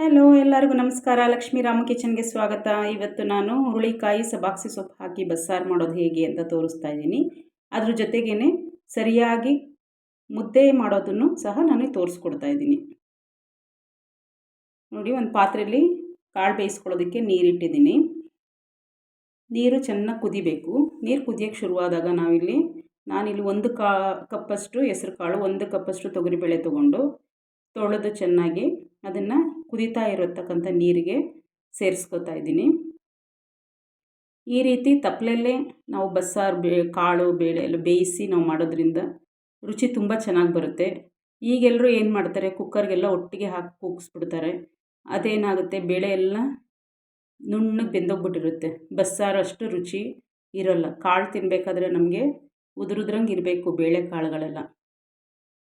Hello ಎಲ್ಲರಿಗೂ ನಮಸ್ಕಾರ. ಲಕ್ಷ್ಮೀ ರಾಮ ಕಿಚನ್ಗೆ ಸ್ವಾಗತ. ಇವತ್ತು ನಾನು ಹುರುಳಿಕಾಯಿ ಸಬಾಕ್ಸಿ ಸೊಪ್ಪು ಹಾಕಿ ಬಸ್ಸಾರು ಮಾಡೋದು ಹೇಗೆ ಅಂತ ತೋರಿಸ್ತಾ ಇದ್ದೀನಿ. ಅದ್ರ ಜೊತೆಗೇ ಸರಿಯಾಗಿ ಮುದ್ದೆ ಮಾಡೋದನ್ನು ಸಹ ನಾನು ತೋರಿಸ್ಕೊಡ್ತಾ ಇದ್ದೀನಿ. ನೋಡಿ, ಒಂದು ಪಾತ್ರೆಯಲ್ಲಿ ಕಾಳು ಬೇಯಿಸ್ಕೊಳ್ಳೋದಕ್ಕೆ ನೀರಿಟ್ಟಿದ್ದೀನಿ. ನೀರು ಚೆನ್ನಾಗಿ ಕುದಿಬೇಕು. ನೀರು ಕುದಿಯೋಕ್ಕೆ ಶುರುವಾದಾಗ ನಾವಿಲ್ಲಿ, ನಾನಿಲ್ಲಿ ಒಂದು ಕಾ, ಕಪ್ಪಷ್ಟು ಹೆಸರು ಕಾಳು ಒಂದು ಕಪ್ಪಷ್ಟು ತೊಗರಿಬೇಳೆ ತೊಗೊಂಡು ತೊಳೆದು ಚೆನ್ನಾಗಿ ಅದನ್ನು ಕುದೀತಾ ಇರತಕ್ಕಂಥ ನೀರಿಗೆ ಸೇರಿಸ್ಕೊತಾ ಇದ್ದೀನಿ. ಈ ರೀತಿ ತಪ್ಪಲಲ್ಲೇ ನಾವು ಬಸ್ಸಾರು ಬೇ, ಕಾಳು, ಬೇಳೆ ಎಲ್ಲ ಬೇಯಿಸಿ ನಾವು ಮಾಡೋದ್ರಿಂದ ರುಚಿ ತುಂಬ ಚೆನ್ನಾಗಿ ಬರುತ್ತೆ. ಈಗೆಲ್ಲರೂ ಏನು ಮಾಡ್ತಾರೆ, ಕುಕ್ಕರ್ಗೆಲ್ಲ ಒಟ್ಟಿಗೆ ಹಾಕಿ ಕೂಗಿಸ್ಬಿಡ್ತಾರೆ. ಅದೇನಾಗುತ್ತೆ, ಬೇಳೆ ಎಲ್ಲ ನುಣ್ಣಗೆ ಬೆಂದೋಗ್ಬಿಟ್ಟಿರುತ್ತೆ. ಬಸ್ಸಾರು ಅಷ್ಟು ರುಚಿ ಇರೋಲ್ಲ. ಕಾಳು ತಿನ್ನಬೇಕಾದ್ರೆ ನಮಗೆ ಉದುರುದ್ರಂಗೆ ಇರಬೇಕು ಬೇಳೆ ಕಾಳುಗಳೆಲ್ಲ.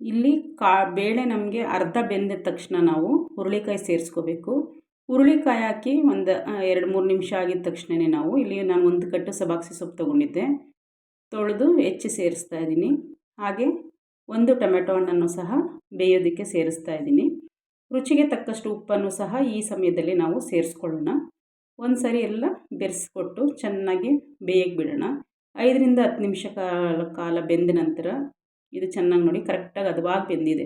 ಇಲ್ಲಿ ಕಾ, ಬೇಳೆ ನಮಗೆ ಅರ್ಧ ಬೆಂದ ತಕ್ಷಣ ನಾವು ಹುರುಳಿಕಾಯಿ ಸೇರಿಸ್ಕೋಬೇಕು. ಹುರುಳಿಕಾಯಿ ಹಾಕಿ ಒಂದು ಎರಡು, ಮೂರು ನಿಮಿಷ ಆಗಿದ ತಕ್ಷಣವೇ ನಾವು ಇಲ್ಲಿ ನಾನು ಒಂದು ಕಟ್ಟು ಸಬಾಕ್ಸಿ ಸೊಪ್ಪು ತೊಗೊಂಡಿದ್ದೆ. ತೊಳೆದು ಹೆಚ್ಚಿ ಸೇರಿಸ್ತಾ ಇದ್ದೀನಿ. ಹಾಗೆ ಒಂದು ಟೊಮೆಟೊ ಹಣ್ಣನ್ನು ಸಹ ಬೇಯೋದಕ್ಕೆ ಸೇರಿಸ್ತಾ ಇದ್ದೀನಿ. ರುಚಿಗೆ ತಕ್ಕಷ್ಟು ಉಪ್ಪನ್ನು ಸಹ ಈ ಸಮಯದಲ್ಲಿ ನಾವು ಸೇರಿಸ್ಕೊಳ್ಳೋಣ. ಒಂದು ಸರಿ ಎಲ್ಲ ಬೆರೆಸ್ಕೊಟ್ಟು ಚೆನ್ನಾಗಿ ಬೇಯಕ್ಕೆ ಬಿಡೋಣ. ಐದರಿಂದ ಹತ್ತು ನಿಮಿಷ ಕಾಲ ಕಾಲ ಬೆಂದ ನಂತರ ಇದು ಚೆನ್ನಾಗಿ ನೋಡಿ ಕರೆಕ್ಟಾಗಿ ಹದವಾಗಿ ಬೆಂದಿದೆ.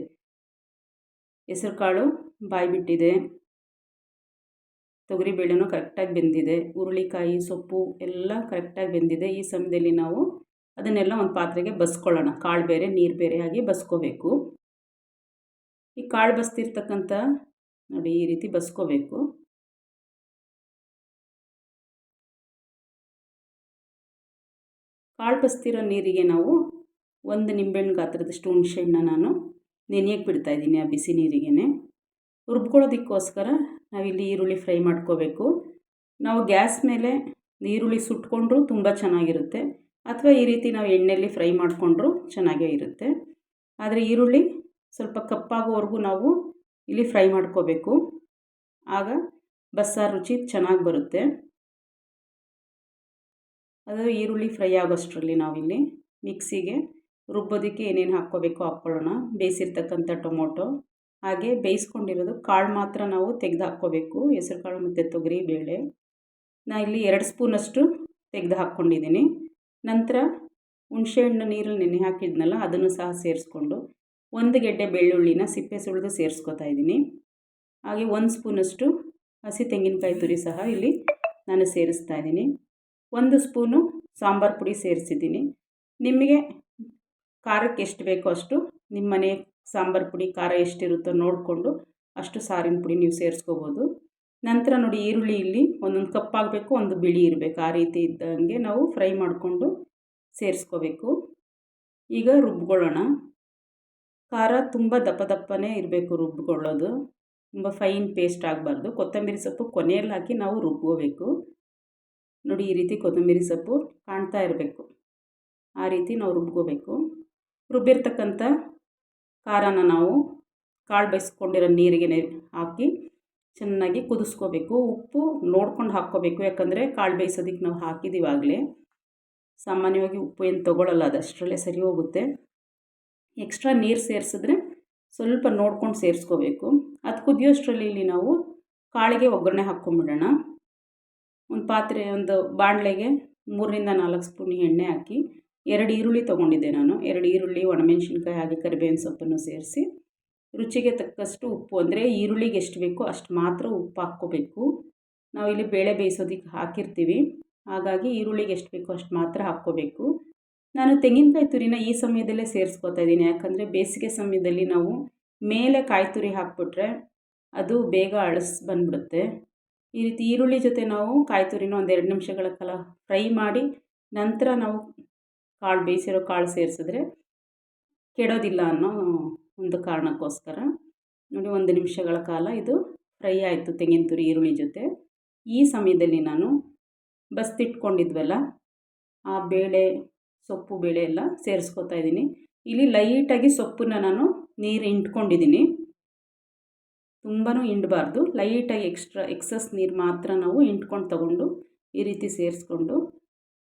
ಹೆಸರು ಕಾಳು ಬಾಯಿ ಬಿಟ್ಟಿದೆ. ತೊಗರಿಬೇಳೆನೂ ಕರೆಕ್ಟಾಗಿ ಬೆಂದಿದೆ. ಹುರುಳಿಕಾಯಿ, ಸೊಪ್ಪು ಎಲ್ಲ ಕರೆಕ್ಟಾಗಿ ಬೆಂದಿದೆ. ಈ ಸಮಯದಲ್ಲಿ ನಾವು ಅದನ್ನೆಲ್ಲ ಒಂದು ಪಾತ್ರೆಗೆ ಬಸ್ಕೊಳ್ಳೋಣ. ಕಾಳು ಬೇರೆ, ನೀರು ಬೇರೆ ಆಗಿ ಬಸ್ಕೋಬೇಕು. ಈ ಕಾಳು ಬಸ್ತಿರ್ತಕ್ಕಂಥ ನೋಡಿ ಈ ರೀತಿ ಬಸ್ಕೋಬೇಕು. ಕಾಳು ಬಸ್ತಿರೋ ನೀರಿಗೆ ನಾವು ಒಂದು ನಿಂಬೆಹಣ್ಣು ಗಾತ್ರದಷ್ಟು ಹುಣಸೆಹಣ್ಣ ನಾನು ನೆನೆಯಕ್ಕೆ ಬಿಡ್ತಾಯಿದ್ದೀನಿ ಆ ಬಿಸಿ ನೀರಿಗೇ ರುಬ್ಕೊಳ್ಳೋದಕ್ಕೋಸ್ಕರ ನಾವಿಲ್ಲಿ ಈರುಳ್ಳಿ ಫ್ರೈ ಮಾಡ್ಕೋಬೇಕು. ನಾವು ಗ್ಯಾಸ್ ಮೇಲೆ ಈರುಳ್ಳಿ ಸುಟ್ಕೊಂಡ್ರು ತುಂಬ ಚೆನ್ನಾಗಿರುತ್ತೆ. ಅಥವಾ ಈ ರೀತಿ ನಾವು ಎಣ್ಣೆಯಲ್ಲಿ ಫ್ರೈ ಮಾಡಿಕೊಂಡ್ರು ಚೆನ್ನಾಗೇ ಇರುತ್ತೆ. ಆದರೆ ಈರುಳ್ಳಿ ಸ್ವಲ್ಪ ಕಪ್ಪಾಗೋವರೆಗೂ ನಾವು ಇಲ್ಲಿ ಫ್ರೈ ಮಾಡ್ಕೋಬೇಕು. ಆಗ ಬಸ್ಸಾರು ರುಚಿ ಚೆನ್ನಾಗಿ ಬರುತ್ತೆ. ಅದು ಈರುಳ್ಳಿ ಫ್ರೈ ಆಗೋಷ್ಟರಲ್ಲಿ ನಾವಿಲ್ಲಿ ಮಿಕ್ಸಿಗೆ ರುಬ್ಬೋದಕ್ಕೆ ಏನೇನು ಹಾಕ್ಕೋಬೇಕು ಹಾಕ್ಕೊಳ್ಳೋಣ. ಬೇಯಿಸಿರ್ತಕ್ಕಂಥ ಟೊಮೊಟೊ, ಹಾಗೆ ಬೇಯಿಸ್ಕೊಂಡಿರೋದು ಕಾಳು ಮಾತ್ರ ನಾವು ತೆಗೆದು ಹಾಕ್ಕೋಬೇಕು ಹೆಸರು ಕಾಳು ಮತ್ತು ತೊಗರಿ, ಬೇಳೆ. ನಾ ಇಲ್ಲಿ ಎರಡು ಸ್ಪೂನಷ್ಟು ತೆಗೆದು ಹಾಕ್ಕೊಂಡಿದ್ದೀನಿ. ನಂತರ ಹುಣಸೆಹಣ್ಣು ನೀರಲ್ಲಿ ನೆನೆ ಹಾಕಿದ್ನಲ್ಲ, ಅದನ್ನು ಸಹ ಸೇರಿಸ್ಕೊಂಡು ಒಂದು ಗೆಡ್ಡೆ ಬೆಳ್ಳುಳ್ಳಿನ ಸಿಪ್ಪೆ ಸುಳಿದು ಸೇರಿಸ್ಕೊತಾ ಇದ್ದೀನಿ. ಹಾಗೆ ಒಂದು ಸ್ಪೂನಷ್ಟು ಹಸಿ ತೆಂಗಿನಕಾಯಿ ತುರಿ ಸಹ ಇಲ್ಲಿ ನಾನು ಸೇರಿಸ್ತಾ ಇದ್ದೀನಿ. ಒಂದು ಸ್ಪೂನು ಸಾಂಬಾರು ಪುಡಿ ಸೇರಿಸಿದ್ದೀನಿ. ನಿಮಗೆ ಖಾರಕ್ಕೆ ಎಷ್ಟು ಬೇಕೋ ಅಷ್ಟು ನಿಮ್ಮ ಮನೆ ಸಾಂಬಾರು ಪುಡಿ ಖಾರ ಎಷ್ಟಿರುತ್ತೋ ನೋಡಿಕೊಂಡು ಅಷ್ಟು ಸಾರಿನ ಪುಡಿ ನೀವು ಸೇರಿಸ್ಕೋಬೋದು. ನಂತರ ನೋಡಿ ಈರುಳ್ಳಿ ಇಲ್ಲಿ ಒಂದೊಂದು ಕಪ್ಪಾಗಬೇಕು ಒಂದು ಬಿಳಿ ಇರಬೇಕು. ಆ ರೀತಿ ಇದ್ದಂಗೆ ನಾವು ಫ್ರೈ ಮಾಡಿಕೊಂಡು ಸೇರಿಸ್ಕೋಬೇಕು. ಈಗ ರುಬ್ಕೊಳ್ಳೋಣ. ಖಾರ ತುಂಬ ದಪ್ಪ ದಪ್ಪನೇ ಇರಬೇಕು ರುಬ್ಕೊಳ್ಳೋದು. ತುಂಬ ಫೈನ್ ಪೇಸ್ಟ್ ಆಗಬಾರ್ದು. ಕೊತ್ತಂಬರಿ ಸೊಪ್ಪು ಕೊನೆಯಲ್ಲಿ ಹಾಕಿ ನಾವು ರುಬ್ಕೋಬೇಕು. ನೋಡಿ ಈ ರೀತಿ ಕೊತ್ತಂಬರಿ ಸೊಪ್ಪು ಕಾಣ್ತಾ ಇರಬೇಕು. ಆ ರೀತಿ ನಾವು ರುಬ್ಕೋಬೇಕು. ರುಬ್ಬಿರ್ತಕ್ಕಂಥ ಖಾರನ ನಾವು ಕಾಳು ಬೇಯಿಸ್ಕೊಂಡಿರೋ ನೀರಿಗೆ ಹಾಕಿ ಚೆನ್ನಾಗಿ ಕುದಿಸ್ಕೋಬೇಕು. ಉಪ್ಪು ನೋಡ್ಕೊಂಡು ಹಾಕ್ಕೋಬೇಕು. ಯಾಕಂದರೆ ಕಾಳು ಬೇಯಿಸೋದಕ್ಕೆ ನಾವು ಹಾಕಿದ್ದೀವಾಗಲೇ ಸಾಮಾನ್ಯವಾಗಿ ಉಪ್ಪು ಏನು ತೊಗೊಳ್ಳಲ್ಲ ಅದಷ್ಟರಲ್ಲೇ ಸರಿ ಹೋಗುತ್ತೆ. ಎಕ್ಸ್ಟ್ರಾ ನೀರು ಸೇರಿಸಿದ್ರೆ ಸ್ವಲ್ಪ ನೋಡ್ಕೊಂಡು ಸೇರಿಸ್ಕೋಬೇಕು. ಅದು ಕುದಿಯೋಷ್ಟರಲ್ಲಿ ಇಲ್ಲಿ ನಾವು ಕಾಳಿಗೆ ಒಗ್ಗರಣೆ ಹಾಕ್ಕೊಂಬಿಡೋಣ. ಒಂದು ಪಾತ್ರೆ, ಒಂದು ಬಾಣಲೆಗೆ ಮೂರರಿಂದ ನಾಲ್ಕು ಸ್ಪೂನ್ ಎಣ್ಣೆ ಹಾಕಿ ಎರಡು ಈರುಳ್ಳಿ ತೊಗೊಂಡಿದ್ದೆ ನಾನು. ಎರಡು ಈರುಳ್ಳಿ, ಒಣಮೆಣಸಿನ್ಕಾಯಿ, ಹಾಗೆ ಕರಿಬೇವಿನ ಸೊಪ್ಪನ್ನು ಸೇರಿಸಿ. ರುಚಿಗೆ ತಕ್ಕಷ್ಟು ಉಪ್ಪು, ಅಂದರೆ ಈರುಳ್ಳಿಗೆ ಎಷ್ಟು ಬೇಕೋ ಅಷ್ಟು ಮಾತ್ರ ಉಪ್ಪು ಹಾಕ್ಕೋಬೇಕು. ನಾವಿಲ್ಲಿ ಬೇಳೆ ಬೇಯಿಸೋದಕ್ಕೆ ಹಾಕಿರ್ತೀವಿ. ಹಾಗಾಗಿ ಈರುಳ್ಳಿಗೆ ಎಷ್ಟು ಬೇಕೋ ಅಷ್ಟು ಮಾತ್ರ ಹಾಕ್ಕೋಬೇಕು. ನಾನು ತೆಂಗಿನಕಾಯಿ ತುರಿನ ಈ ಸಮಯದಲ್ಲೇ ಸೇರಿಸ್ಕೋತಾ ಇದ್ದೀನಿ. ಯಾಕಂದರೆ ಬೇಸಿಗೆ ಸಮಯದಲ್ಲಿ ನಾವು ಮೇಲೆ ಕಾಯಿ ತುರಿ ಹಾಕ್ಬಿಟ್ರೆ ಅದು ಬೇಗ ಅಳಸ್ ಬಂದ್ಬಿಡುತ್ತೆ. ಈ ರೀತಿ ಈರುಳ್ಳಿ ಜೊತೆ ನಾವು ಕಾಯಿ ತುರಿನ ಒಂದು ಎರಡು ನಿಮಿಷಗಳ ಕಾಲ ಫ್ರೈ ಮಾಡಿ ನಂತರ ನಾವು ಕಾಳು ಬೇಯಿಸಿರೋ ಕಾಳು ಸೇರಿಸಿದ್ರೆ ಕೆಡೋದಿಲ್ಲ ಅನ್ನೋ ಒಂದು ಕಾರಣಕ್ಕೋಸ್ಕರ ನೋಡಿ ಒಂದು ನಿಮಿಷಗಳ ಕಾಲ ಇದು ಫ್ರೈ ಆಯಿತು ತೆಂಗಿನ ತುರಿ, ಈರುಳ್ಳಿ ಜೊತೆ. ಈ ಸಮಯದಲ್ಲಿ ನಾನು ಬಸ್ತಿಟ್ಕೊಂಡಿದ್ವಲ್ಲ, ಆ ಬೇಳೆ, ಸೊಪ್ಪು ಬೇಳೆ ಎಲ್ಲ ಸೇರಿಸ್ಕೊತಾ ಇದ್ದೀನಿ. ಇಲ್ಲಿ ಲೈಟಾಗಿ ಸೊಪ್ಪನ್ನ ನಾನು ನೀರು ಇಂಟ್ಕೊಂಡಿದ್ದೀನಿ ತುಂಬಾ ಹಿಂಡಬಾರ್ದು. ಲೈಟಾಗಿ ಎಕ್ಸ್ಟ್ರಾ ಎಕ್ಸಸ್ ನೀರು ಮಾತ್ರ ನಾವು ಇಂಟ್ಕೊಂಡು ತಗೊಂಡು ಈ ರೀತಿ ಸೇರಿಸ್ಕೊಂಡು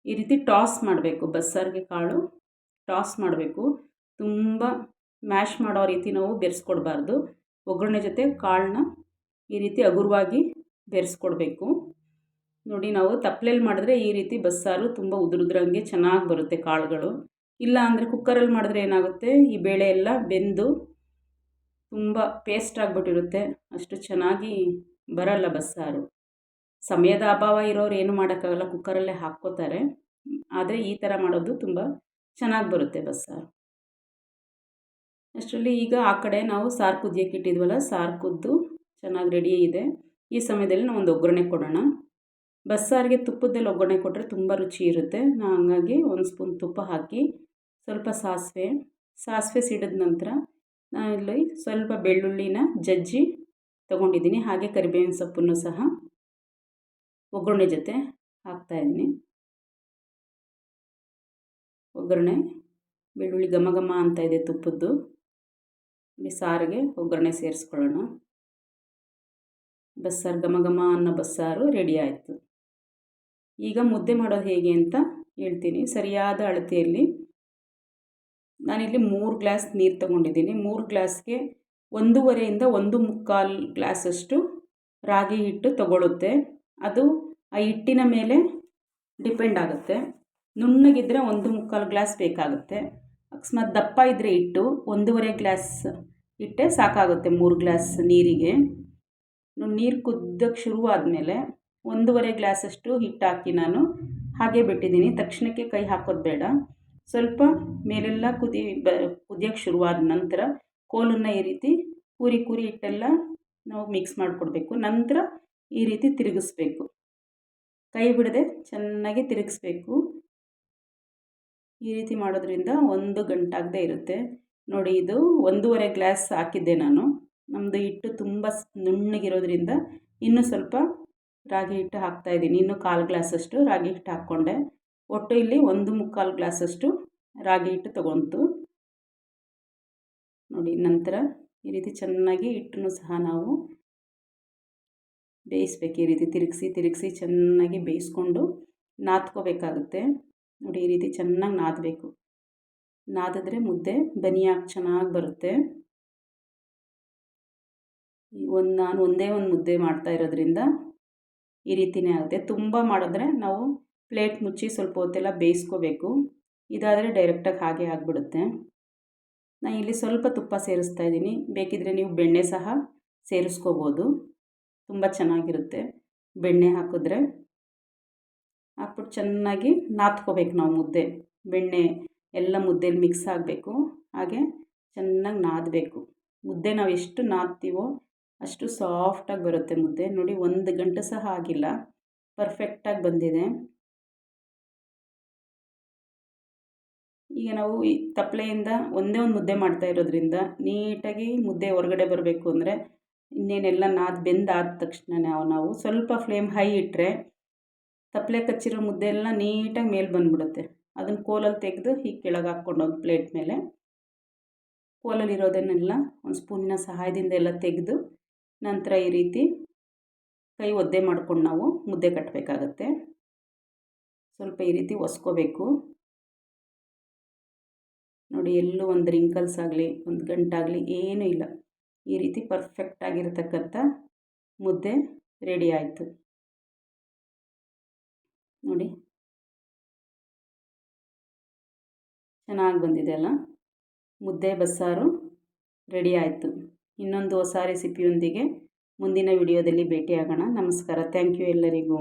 ಈ ರೀತಿ ಟಾಸ್ ಮಾಡಬೇಕು, ಬಸ್ಸಾರಿಗೆ ಕಾಳು. ಟಾಸ್ ಮಾಡಬೇಕು. ತುಂಬ ಮ್ಯಾಶ್ ಮಾಡೋ ರೀತಿ ನಾವು ಬೆರೆಸ್ಕೊಡ್ಬಾರ್ದು. ಒಗ್ಗರಣೆ ಜೊತೆ ಕಾಳನ್ನ ಈ ರೀತಿ ಹಗುರವಾಗಿ ಬೆರೆಸ್ಕೊಡ್ಬೇಕು. ನೋಡಿ, ನಾವು ತಪ್ಪಲೆಯಲ್ಲಿ ಮಾಡಿದ್ರೆ ಈ ರೀತಿ ಬಸ್ಸಾರು ತುಂಬ ಉದುರುದ್ರಂಗೆ ಚೆನ್ನಾಗಿ ಬರುತ್ತೆ ಕಾಳುಗಳು. ಇಲ್ಲ ಅಂದರೆ ಕುಕ್ಕರಲ್ಲಿ ಮಾಡಿದ್ರೆ ಏನಾಗುತ್ತೆ? ಈ ಬೇಳೆ ಎಲ್ಲ ಬೆಂದು ತುಂಬ ಪೇಸ್ಟ್ ಆಗಿಬಿಟ್ಟಿರುತ್ತೆ. ಅಷ್ಟು ಚೆನ್ನಾಗಿ ಬರಲ್ಲ ಬಸ್ಸಾರು. ಸಮಯದ ಅಭಾವ ಇರೋರು ಏನು ಮಾಡೋಕ್ಕಾಗಲ್ಲ, ಕುಕ್ಕರಲ್ಲೇ ಹಾಕ್ಕೋತಾರೆ. ಆದರೆ ಈ ಥರ ಮಾಡೋದು ತುಂಬ ಚೆನ್ನಾಗಿ ಬರುತ್ತೆ ಬಸ್ಸಾರು ಅಷ್ಟರಲ್ಲಿ ಈಗ ಆ ಕಡೆ ನಾವು ಸಾರು ಕುದಿಯೋಕ್ಕೆ ಇಟ್ಟಿದ್ವಲ್ಲ, ಸಾರು ಕುದ್ದು ಚೆನ್ನಾಗಿ ರೆಡಿ ಇದೆ. ಈ ಸಮಯದಲ್ಲಿ ನಾವು ಒಂದು ಒಗ್ಗರಣೆ ಕೊಡೋಣ. ಬಸ್ಸಾರಿಗೆ ತುಪ್ಪದಲ್ಲಿ ಒಗ್ಗರಣೆ ಕೊಟ್ಟರೆ ತುಂಬ ರುಚಿ ಇರುತ್ತೆ. ನಾನು ಹಂಗಾಗಿ ಒಂದು ಸ್ಪೂನ್ ತುಪ್ಪ ಹಾಕಿ ಸ್ವಲ್ಪ ಸಾಸಿವೆ ಸಾಸಿವೆ ಸಿಡಿದ ನಂತರ ನಾನು ಇಲ್ಲಿ ಸ್ವಲ್ಪ ಬೆಳ್ಳುಳ್ಳಿನ ಜಜ್ಜಿ ತೊಗೊಂಡಿದ್ದೀನಿ. ಹಾಗೆ ಕರಿಬೇವಿನ ಸೊಪ್ಪನ್ನು ಸಹ ಒಗ್ಗರಣೆ ಜೊತೆ ಹಾಕ್ತಾಯಿದ್ದೀನಿ ಒಗ್ಗರಣೆ, ಬೆಳ್ಳುಳ್ಳಿ ಘಮ ಘಮ ಅಂತ ಇದೆ ತುಪ್ಪದ್ದು. ಸಾರಿಗೆ, ಒಗ್ಗರಣೆ ಸೇರಿಸ್ಕೊಳ್ಳೋಣ. ಬಸ್ಸಾರು, ಘಮ ಘಮ ಅನ್ನೋ ಬಸ್ಸಾರು ರೆಡಿ ಆಯಿತು. ಈಗ ಮುದ್ದೆ ಮಾಡೋದು ಹೇಗೆ ಅಂತ ಹೇಳ್ತೀನಿ. ಸರಿಯಾದ ಅಳತೆಯಲ್ಲಿ ನಾನಿಲ್ಲಿ ಮೂರು ಗ್ಲಾಸ್ ನೀರು ತಗೊಂಡಿದ್ದೀನಿ. ಮೂರು ಗ್ಲಾಸ್ಗೆ ಒಂದೂವರೆಯಿಂದ ಒಂದು ಮುಕ್ಕಾಲು ಗ್ಲಾಸಷ್ಟು ರಾಗಿ ಹಿಟ್ಟು ತಗೊಳ್ಳುತ್ತೆ ಅದು ಆ ಹಿಟ್ಟಿನ ಮೇಲೆ ಡಿಪೆಂಡ್ ಆಗುತ್ತೆ. ನುಣ್ಣಗಿದ್ದರೆ ಒಂದು ಮುಕ್ಕಾಲು ಗ್ಲಾಸ್ ಬೇಕಾಗುತ್ತೆ. ಅಕಸ್ಮಾತ್ ದಪ್ಪ ಇದ್ದರೆ ಹಿಟ್ಟು, ಒಂದೂವರೆ ಗ್ಲಾಸ್ ಇಟ್ಟೆ ಸಾಕಾಗುತ್ತೆ ಮೂರು ಗ್ಲಾಸ್ ನೀರಿಗೆ. ನೀರು ಕುದ್ದಕ್ಕೆ ಶುರುವಾದಮೇಲೆ ಒಂದೂವರೆ ಗ್ಲಾಸಷ್ಟು ಹಿಟ್ಟು ಹಾಕಿ ನಾನು ಹಾಗೆ ಬಿಟ್ಟಿದ್ದೀನಿ. ತಕ್ಷಣಕ್ಕೆ ಕೈ ಹಾಕೋದು ಬೇಡ. ಸ್ವಲ್ಪ ಮೇಲೆಲ್ಲ ಕುದಿ ಬ ಕುದಿಯೋಕ್ಕೆ ಶುರುವಾದ ನಂತರ ಕೋಲನ್ನು ಈ ರೀತಿ ಕೂರಿ ಕೂರಿ ಹಿಟ್ಟೆಲ್ಲ ನಾವು ಮಿಕ್ಸ್ ಮಾಡಿಕೊಡ್ಬೇಕು. ನಂತರ ಈ ರೀತಿ ತಿರುಗಿಸ್ಬೇಕು. ಕೈ ಬಿಡದೆ ಚೆನ್ನಾಗಿ ತಿರುಗಿಸ್ಬೇಕು. ಈ ರೀತಿ ಮಾಡೋದ್ರಿಂದ ಒಂದು ಗಂಟಾಗದೇ ಇರುತ್ತೆ. ನೋಡಿ, ಇದು ಒಂದೂವರೆ ಗ್ಲಾಸ್ ಹಾಕಿದ್ದೆ ನಾನು. ನಮ್ಮದು ಹಿಟ್ಟು ತುಂಬ ನುಣ್ಣಗಿರೋದ್ರಿಂದ ಇನ್ನೂ ಸ್ವಲ್ಪ ರಾಗಿ ಹಿಟ್ಟು ಹಾಕ್ತಾ ಇದ್ದೀನಿ. ಇನ್ನೂ ಕಾಲು ಗ್ಲಾಸಷ್ಟು ರಾಗಿ ಹಿಟ್ಟು ಹಾಕ್ಕೊಂಡೆ. ಒಟ್ಟು ಇಲ್ಲಿ ಒಂದು ಮುಕ್ಕಾಲು ಗ್ಲಾಸಷ್ಟು ರಾಗಿ ಹಿಟ್ಟು ತೊಗೊಂತು. ನೋಡಿ, ನಂತರ ಈ ರೀತಿ ಚೆನ್ನಾಗಿ ಹಿಟ್ಟನ್ನು ಸಹ ನಾವು ಬೇಯಿಸ್ಬೇಕು ಈ ರೀತಿ ತಿರುಗಿಸಿ ತಿರುಗಿಸಿ ಚೆನ್ನಾಗಿ ಬೇಯಿಸ್ಕೊಂಡು ನಾದ್ಕೋಬೇಕಾಗುತ್ತೆ. ನೋಡಿ ಈ ರೀತಿ ಚೆನ್ನಾಗಿ ನಾದಬೇಕು. ನಾದಿದ್ರೆ ಮುದ್ದೆ ಬನಿಯಾಗಿ ಚೆನ್ನಾಗಿ ಬರುತ್ತೆ. ಒಂದು ನಾನು ಒಂದೇ ಒಂದು ಮುದ್ದೆ ಮಾಡ್ತಾ ಇರೋದ್ರಿಂದ ಈ ರೀತಿಯೇ ಆಗುತ್ತೆ. ತುಂಬ ಮಾಡಿದ್ರೆ ನಾವು ಪ್ಲೇಟ್ ಮುಚ್ಚಿ ಸ್ವಲ್ಪ ಹೊತ್ತೆಲ್ಲ ಬೇಯಿಸ್ಕೋಬೇಕು. ಇದಾದರೆ ಡೈರೆಕ್ಟಾಗಿ ಹಾಗೆ ಆಗಿಬಿಡುತ್ತೆ. ನಾನು ಇಲ್ಲಿ ಸ್ವಲ್ಪ ತುಪ್ಪ ಸೇರಿಸ್ತಾ ಇದ್ದೀನಿ. ಬೇಕಿದ್ದರೆ ನೀವು ಬೆಣ್ಣೆ ಸಹ ಸೇರಿಸ್ಕೋಬೋದು. ತುಂಬ ಚೆನ್ನಾಗಿರುತ್ತೆ. ಬೆಣ್ಣೆ ಹಾಕಿದ್ರೆ ಹಾಕ್ಬಿಟ್ಟು ಚೆನ್ನಾಗಿ ನಾದ್ಕೋಬೇಕು ನಾವು ಮುದ್ದೆ. ಬೆಣ್ಣೆ ಎಲ್ಲ ಮುದ್ದೇಲಿ ಮಿಕ್ಸ್ ಆಗಬೇಕು. ಹಾಗೆ ಚೆನ್ನಾಗಿ ನಾದಬೇಕು. ಮುದ್ದೆ ನಾವು ಎಷ್ಟು ನಾದ್ತೀವೋ ಅಷ್ಟು ಸಾಫ್ಟಾಗಿ ಬರುತ್ತೆ ಮುದ್ದೆ. ನೋಡಿ ಒಂದು ಗಂಟೆ ಸಹ ಆಗಿಲ್ಲ. ಪರ್ಫೆಕ್ಟಾಗಿ ಬಂದಿದೆ. ಈಗ ನಾವು ಈ ತಪ್ಪಲೆಯಿಂದ ಒಂದೇ ಒಂದು ಮುದ್ದೆ ಮಾಡ್ತಾ ಇರೋದ್ರಿಂದ ನೀಟಾಗಿ ಮುದ್ದೆ ಹೊರಗಡೆ ಬರಬೇಕು ಅಂದರೆ ಇನ್ನೇನೆಲ್ಲ ನಾದಿ ಬೆಂದಾದ ತಕ್ಷಣ ನಾವು ನಾವು ಸ್ವಲ್ಪ ಫ್ಲೇಮ್ ಹೈ ಇಟ್ಟರೆ ತಪ್ಪಲೆ ಕಚ್ಚಿರೋ ಮುದ್ದೆ ಎಲ್ಲ ನೀಟಾಗಿ ಮೇಲೆ ಬಂದುಬಿಡುತ್ತೆ. ಅದನ್ನು ಕೋಲಲ್ಲಿ ತೆಗೆದು ಹೀಗೆ ಕೆಳಗೆ ಹಾಕ್ಕೊಂಡು ಒಂದು ಪ್ಲೇಟ್ ಮೇಲೆ. ಕೋಲಲ್ಲಿರೋದನ್ನೆಲ್ಲ ಒಂದು ಸ್ಪೂನಿನ ಸಹಾಯದಿಂದ ಎಲ್ಲ ತೆಗೆದು ನಂತರ ಈ ರೀತಿ ಕೈ ಒದ್ದೆ ಮಾಡ್ಕೊಂಡು ನಾವು ಮುದ್ದೆ ಕಟ್ಟಬೇಕಾಗತ್ತೆ ಸ್ವಲ್ಪ ಈ ರೀತಿ ಒಸ್ಕೋಬೇಕು. ನೋಡಿ ಎಲ್ಲೂ ಒಂದು ರಿಂಕಲ್ಸ್ ಆಗಲಿ, ಒಂದು ಗಂಟಾಗಲಿ ಏನೂ ಇಲ್ಲ. ಈ ರೀತಿ ಪರ್ಫೆಕ್ಟಾಗಿರ್ತಕ್ಕಂಥ ಮುದ್ದೆ ರೆಡಿ ಆಯಿತು. ನೋಡಿ. ಚೆನ್ನಾಗಿ ಬಂದಿದೆ ಅಲ್ಲ? ಮುದ್ದೆ, ಬಸ್ಸಾರು ರೆಡಿ ಆಯಿತು. ಇನ್ನೊಂದು ಹೊಸ ರೆಸಿಪಿಯೊಂದಿಗೆ ಮುಂದಿನ ವಿಡಿಯೋದಲ್ಲಿ ಭೇಟಿಯಾಗೋಣ. ನಮಸ್ಕಾರ. ಥ್ಯಾಂಕ್ ಯು ಎಲ್ಲರಿಗೂ.